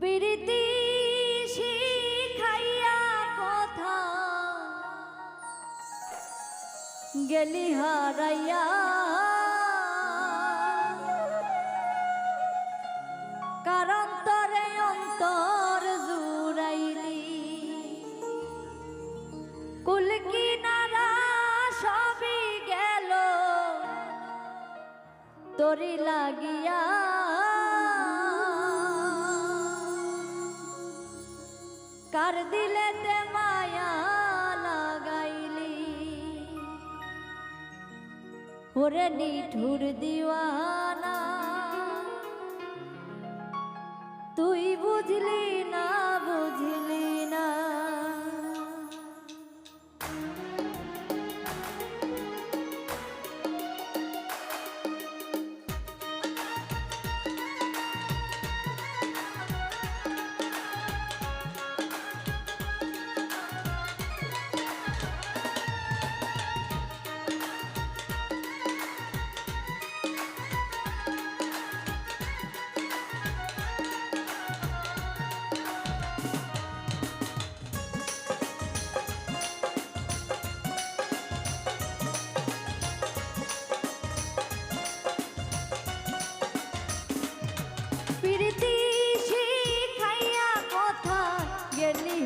প্রীতি শিখাইয়া কথা। গেলি হারাইয়া। কারণ তরে অন্তর জুড়াইলি। কুল কিনারা সবই গেল। তোরি লাগিয়া কার দিলেতে মায়া লাগাইলি। ওরে নিঠুর দিওয়ানা তুই বুঝলি না বুঝলি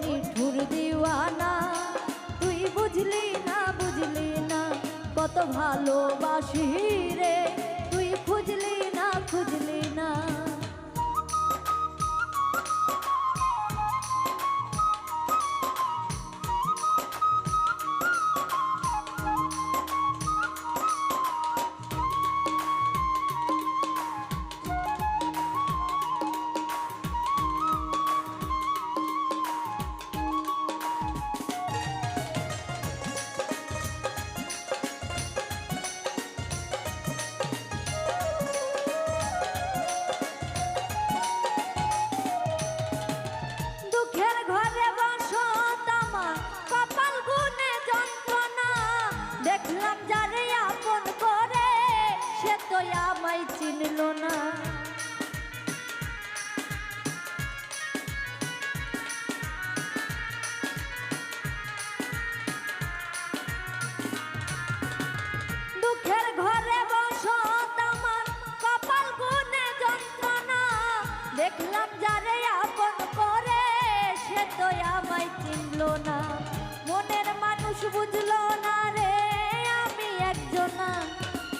নিঠুর দিওয়ানা তুই বুঝলি না বুঝলি না কত ভালোবাসি রে। আমায় না। দুঃখের ঘরে বসত আমার কপাল গুনে যন্ত্রণা। দেখলাম যারে আপন করে, সে তো আমায় চিনল না। মনের মানুষ বুঝলো না রে, আমি একজনা।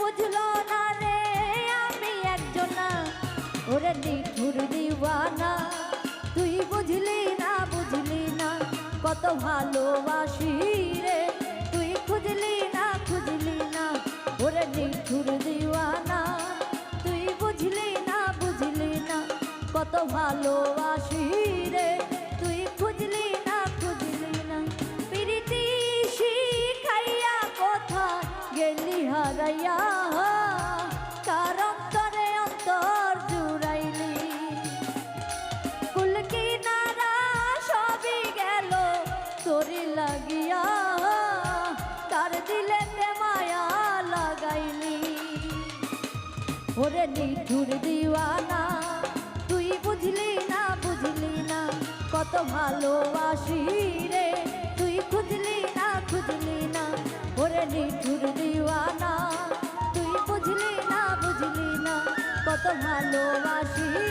বুঝলো না রে, আমি একজনা ওরে নিঠুর দিওয়ানা, তুই বুঝলি না বুঝলি না, কত ভালোবাসি রে। তুই খুঁজলি না খুঁজলি না, ওরে নিঠুর দিওয়ানা, তুই বুঝলি না বুঝলি না, কত ভালোবাসি লাগিয়া। দিলে মায়া লাগাইলি। ওরে নিঠুর দিওয়ানা তুই বুঝলি না বুঝলি না কত ভালোবাসি। ভালোবাসি।